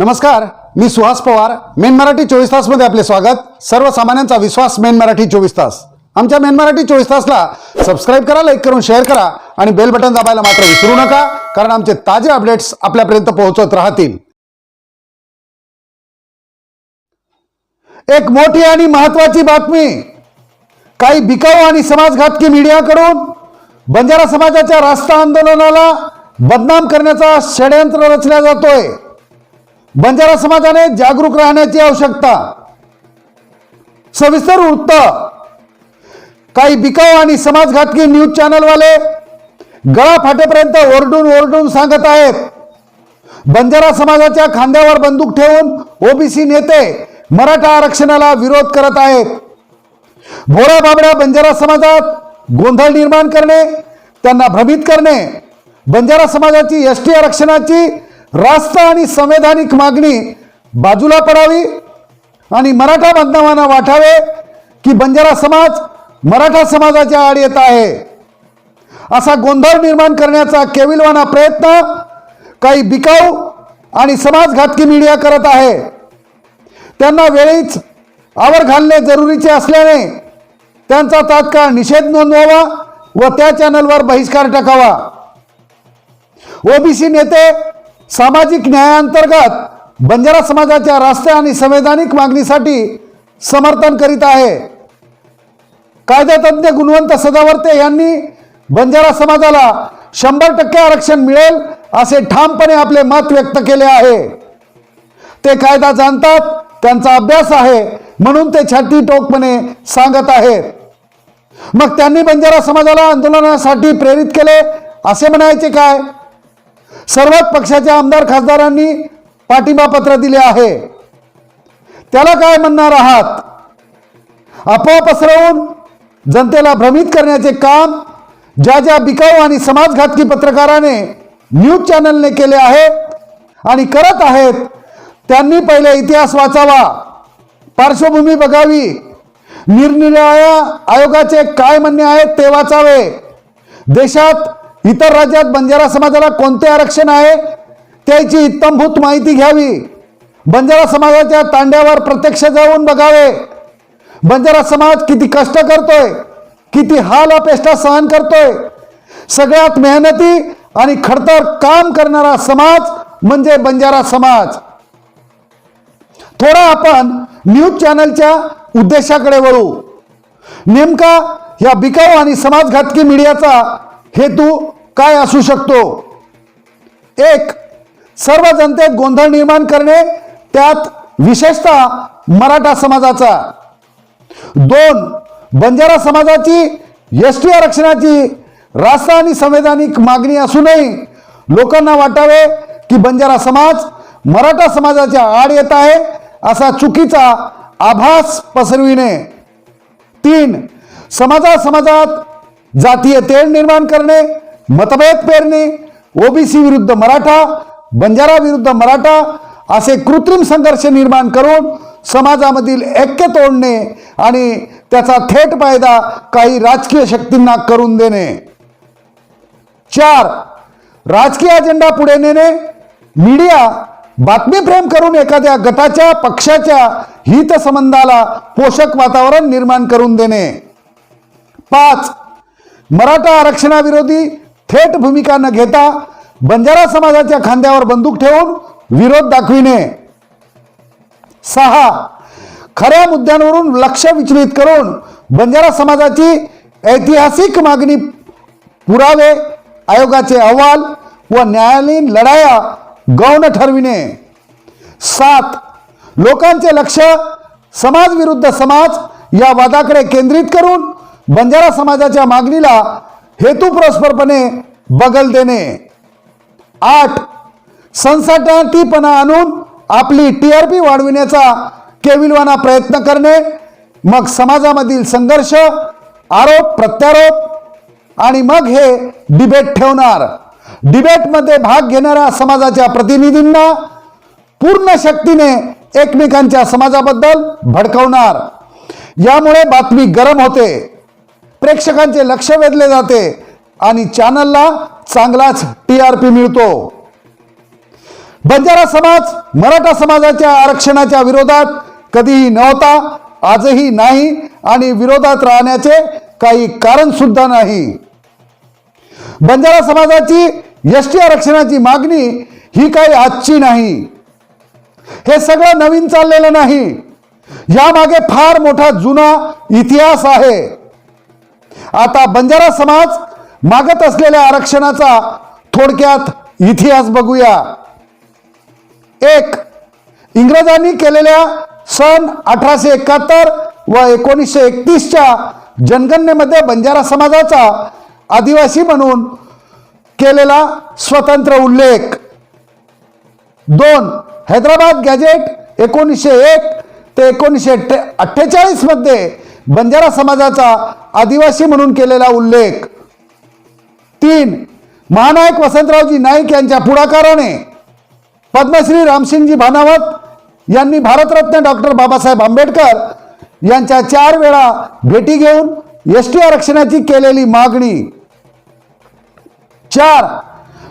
नमस्कार मी सुहास पवार. मेन मराठी चोवीस तासमध्ये आपले स्वागत. सर्वसामान्यांचा विश्वास मेन मराठी चोवीस तास. आमच्या मेन मराठी चोवीस तासला सबस्क्राईब करा लाईक करून शेअर करा आणि बेल बटन दाबायला मात्र विसरू नका कारण आमचे ताजे अपडेट्स आपल्यापर्यंत पोहोचत राहतील. एक मोठी आणि महत्वाची बातमी. काही बिकाऊ आणि समाजघातकी मीडियाकडून बंजारा समाजाच्या रास्ता आंदोलनाला बदनाम करण्याचा षडयंत्र रचला जातोय. बंजारा समाजाने जागरूक राहण्याची आवश्यकता. सविस्तर वृत्त. काही बिकाऊ आणि समाजघातकी न्यूज चॅनलवाले गळा फाटेपर्यंत ओरडून ओरडून सांगत आहेत. बंजारा समाजाच्या खांद्यावर बंदूक ठेवून ओबीसी नेते मराठा आरक्षणाला विरोध करत आहेत. भोळा बाबड्या बंजारा समाजात गोंधळ निर्माण करणे त्यांना भ्रमित करणे बंजारा समाजाची एस टी आरक्षणाची रास्त आणि संवैधानिक मागणी बाजूला पडावी आणि मराठा बांधवांना वाटावे की बंजारा समाज मराठा समाजाच्या आड येत आहे. असा गोंधळ निर्माण करण्याचा केविलवाना प्रयत्न काही बिकाऊ आणि समाजघातकी मीडिया करत आहे. त्यांना वेळीच आवर घालणे जरुरीचे असल्याने त्यांचा तात्काळ निषेध नोंदवावा व त्या चॅनलवर बहिष्कार टाकावा. ओबीसी नेते सामाजिक न्यायाअंतर्गत बंजारा समाजाच्या राष्ट्रीय आणि संवैधानिक मागणीसाठी समर्थन करीत आहे. कायदातज्ञ गुणवंत सदावर्ते यांनी बंजारा समाजाला शंभर टक्के आरक्षण मिळेल असे ठामपणे आपले मत व्यक्त केले आहे. ते कायदा जाणतात त्यांचा अभ्यास आहे म्हणून ते छाती टोकपणे सांगत आहेत. मग त्यांनी बंजारा समाजाला आंदोलनासाठी प्रेरित केले असे म्हणायचे काय? सर्वच पक्षाच्या आमदार खासदारांनी पाठिंबा पत्र दिले आहे. त्याला काय म्हणणार आहात? अफवा पसरवून जनतेला भ्रमित करण्याचे काम ज्या ज्या बिकाऊ आणि समाजघातकी पत्रकाराने न्यूज चॅनलने केले आहे आणि करत आहेत त्यांनी पहिले इतिहास वाचावा. पार्श्वभूमी बघावी. निरनिराळ्या आयोगाचे काय म्हणणे आहेत ते वाचावे. देशात इतर राज्यात बंजारा समाजाला कोणते आरक्षण आहे त्याची इत्तमभूत माहिती घ्यावी. बंजारा समाजाच्या तांड्यावर प्रत्यक्ष जाऊन बघावे. बंजारा समाज किती कष्ट करतोय किती हाल अपेष्टा सहन करतोय. सगळ्यात मेहनती आणि खडतर काम करणारा समाज म्हणजे बंजारा समाज. थोडा आपण न्यूज चॅनलच्या उद्देशाकडे वळू. नेमका या बिकाऊ आणि समाजघातकी मीडियाचा हेतू काय असू शकतो? एक सर्व जनतेत गोंधळ निर्माण करणे त्यात विशेषतः मराठा समाजाचा. दोन बंजारा समाजाची एस टी आरक्षणाची राष्ट्र आणि संवैधानिक मागणी असूनही लोकांना वाटावे की बंजारा समाज मराठा समाजाच्या आड येत आहे असा चुकीचा आभास पसरविणे. तीन समाजा समाजात जातीय तेढ निर्माण करणे मतभेद पेरणे ओबीसी विरुद्ध मराठा बंजारा विरुद्ध मराठा असे कृत्रिम संघर्ष निर्माण करून समाजामधील ऐक्य तोडणे आणि त्याचा थेट फायदा काही राजकीय शक्तींना करून देणे. चार राजकीय अजेंडा पुढे नेणे. मीडिया बातमी फ्रेम करून एखाद्या गटाच्या पक्षाच्या हितसंबंधाला पोषक वातावरण निर्माण करून देणे. पाच मराठा आरक्षणाविरोधी थेट भूमिका न घेता बंजारा समाजाच्या खांद्यावर बंदूक ठेवून विरोध दाखविणे. सहा खऱ्या मुद्द्यांवरून लक्ष विचलित करून बंजारा समाजाची ऐतिहासिक मागणी पुरावे आयोगाचे अहवाल व न्यायालयीन लढाया गौण ठरविणे. सात लोकांचे लक्ष समाज विरुद्ध समाज या वादाकडे केंद्रित करून बंजारा समाजाच्या मागणीला हेतुपुरस्परपणे बगल देणे. आठ संसाटीपणा आणून आपली टी आर पी वाढविण्याचा केविलवाना प्रयत्न करणे. मग समाजामधील संघर्ष आरोप प्रत्यारोप आणि मग हे डिबेट ठेवणार. डिबेटमध्ये भाग घेणाऱ्या समाजाच्या प्रतिनिधींना पूर्ण शक्तीने एकमेकांच्या समाजाबद्दल भडकवणार. यामुळे बातमी गरम होते. प्रेक्षकांचे लक्ष वेधले जाते आणि चॅनलला चांगलाच टी आर पी मिळतो. बंजारा समाज मराठा समाजाच्या आरक्षणाच्या विरोधात कधीही नव्हता आजही नाही आणि विरोधात राहण्याचे काही कारण सुद्धा नाही. बंजारा समाजाची एस टी आरक्षणाची मागणी ही काही आजची नाही. हे सगळं नवीन चाललेलं नाही. यामागे फार मोठा जुना इतिहास आहे. आता बंजारा समाज मागत असलेल्या आरक्षणाचा थोडक्यात इतिहास बघूया. एक इंग्रजांनी केलेल्या सन अठराशे एकाहत्तर व एकोणीसशे एकतीसच्या जनगणनेमध्ये बंजारा समाजाचा आदिवासी म्हणून केलेला स्वतंत्र उल्लेख. दोन हैदराबाद गॅजेट एकोणीसशे एक ते एकोणीसशे अठ्ठेचाळीसमध्ये बंजारा समाजाचा आदिवासी म्हणून केलेला उल्लेख. तीन महानायक वसंतरावजी नाईक यांच्या पुढाकाराने पद्मश्री रामसिंगजी भानावत यांनी भारतरत्न डॉक्टर बाबासाहेब आंबेडकर यांच्या चार वेळा भेटी घेऊन एस टी आरक्षणाची केलेली मागणी. चार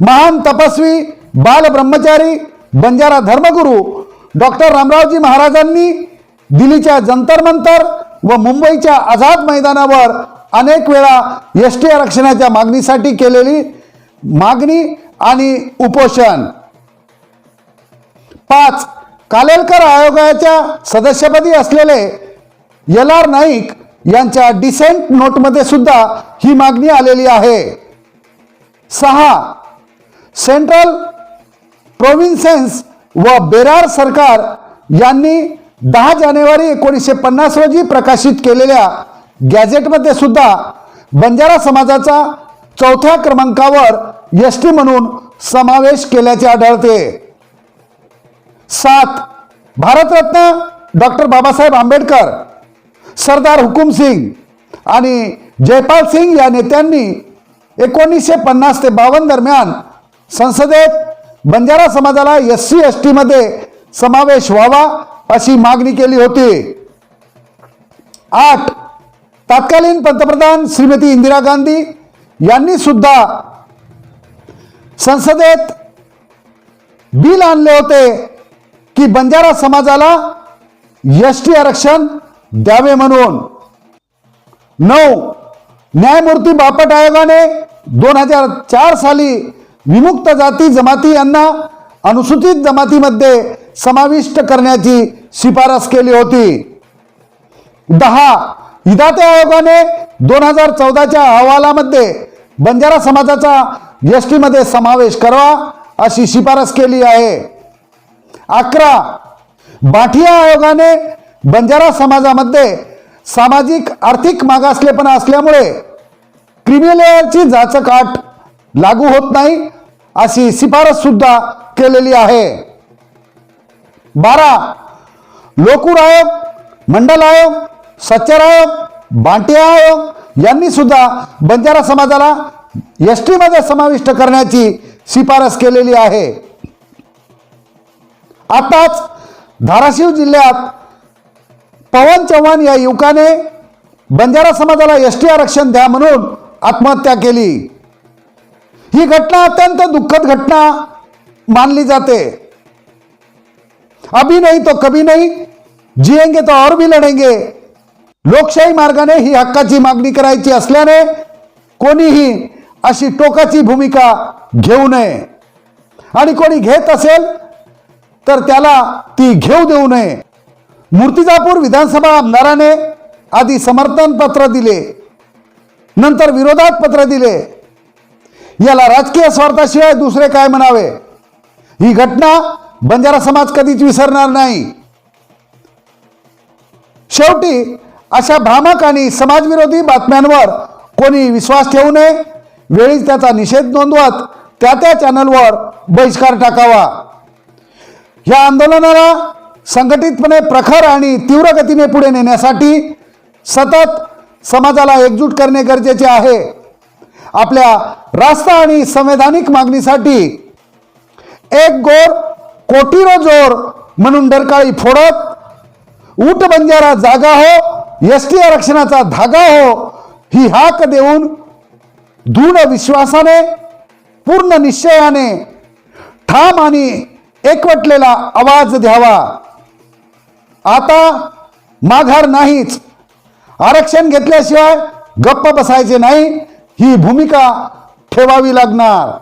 महान तपस्वी बाल ब्रह्मचारी बंजारा धर्मगुरू डॉक्टर रामरावजी महाराजांनी दिल्लीच्या जंतर मंतर व मुंबईच्या आझाद मैदानावर अनेक वेळा एस टी आरक्षणाच्या मागणीसाठी केलेली मागणी आणि उपोषण. पाच कालेलकर आयोगाच्या सदस्यपदी असलेले एल आर नाईक यांच्या डिसेंट नोटमध्ये सुद्धा ही मागणी आलेली आहे. सहा सेंट्रल प्रोव्हिन्सेन्स व बेरार सरकार यांनी दहा जानेवारी एकोणीसशे पन्नास रोजी प्रकाशित केलेल्या गॅझेटमध्ये सुद्धा बंजारा समाजाचा चौथ्या क्रमांकावर एस टी म्हणून समावेश केल्याचे आढळते. सात भारतरत्न डॉक्टर बाबासाहेब आंबेडकर सरदार हुकुम सिंग आणि जयपाल सिंग या नेत्यांनी एकोणीसशे पन्नास ते बावन्न दरम्यान संसदेत बंजारा समाजाला एस सी एस टीमध्ये समावेश व्हावा अशी मागणी केली होती. आठ तत्कालीन पंतप्रधान श्रीमती इंदिरा गांधी यांनी सुद्धा संसदेत बिल आणले होते की बंजारा समाजाला एस टी आरक्षण द्यावे म्हणून. नऊ न्यायमूर्ती बापट आयोगाने दोन हजार चार साली विमुक्त जाती जमाती यांना अनुसूचित जमातीमध्ये समाविष्ट करण्याची शिफारस केली होती. दहा हिदाते आयोगाने दोन हजार चौदाच्या अहवालामध्ये बंजारा समाजाचा एस टीमध्ये समावेश करावा अशी शिफारस केली आहे. अकरा बाठिया आयोगाने बंजारा समाजामध्ये सामाजिक आर्थिक मागासलेपणा असल्यामुळे क्रिमिलेअरची जाचकाट लागू होत नाही अशी शिफारस सुद्धा केलेली आहे. बारा लोकूर आयोग मंडल आयोग सच्चर आयोग बांटिया आयोग यांनी सुद्धा बंजारा समाजाला एस टीमध्ये समाविष्ट करण्याची शिफारस केलेली आहे. आताच धाराशिव जिल्ह्यात पवन चव्हाण या युवकाने बंजारा समाजाला एस टी आरक्षण द्या म्हणून आत्महत्या केली. ही घटना अत्यंत दुःखद घटना मानली जाते। अभी नहीं तो कभी नहीं जिएंगे तो और भी लढेंगे लोकशाही मार्गाने ही हक्काची मागणी करायची असल्याने कोणीही अशी टोकाची भूमिका घेऊ नये। आणि कोणी घेत असेल तर त्याला ती घेऊ देऊ नये। मूर्तिजापूर विधानसभा आमदाराने आधी समर्थन पत्र दिले नंतर विरोधात पत्र दिले। याला राजकीय स्वार्थाशिवाय दुसरे काय म्हणावे? ही घटना बंजारा समाज कधीच विसरणार नाही. शेवटी अशा भ्रामक आणि समाजविरोधी बातम्यांवर कोणी विश्वास ठेवू नये वेळीच त्याचा निषेध नोंदवत त्या त्या चॅनलवर बहिष्कार टाकावा. या आंदोलनाला संघटितपणे प्रखर आणि तीव्र गतीने पुढे नेण्यासाठी सतत समाजाला एकजूट करणे गरजेचे आहे. आपल्या रास्त आणि संवैधानिक मागणीसाठी एक गोर कोटीरो जोर म्हणून डरकाळी फोडत ऊट बंजारा जागा हो एस टी आरक्षणाचा धागा हो ही हाक देऊन दृढ विश्वासाने पूर्ण निश्चयाने ठाम आणि एकवटलेला आवाज द्यावा. आता माघार नाहीच. आरक्षण घेतल्याशिवाय गप्प बसायचे नाही ही भूमिका ठेवावी लागणार.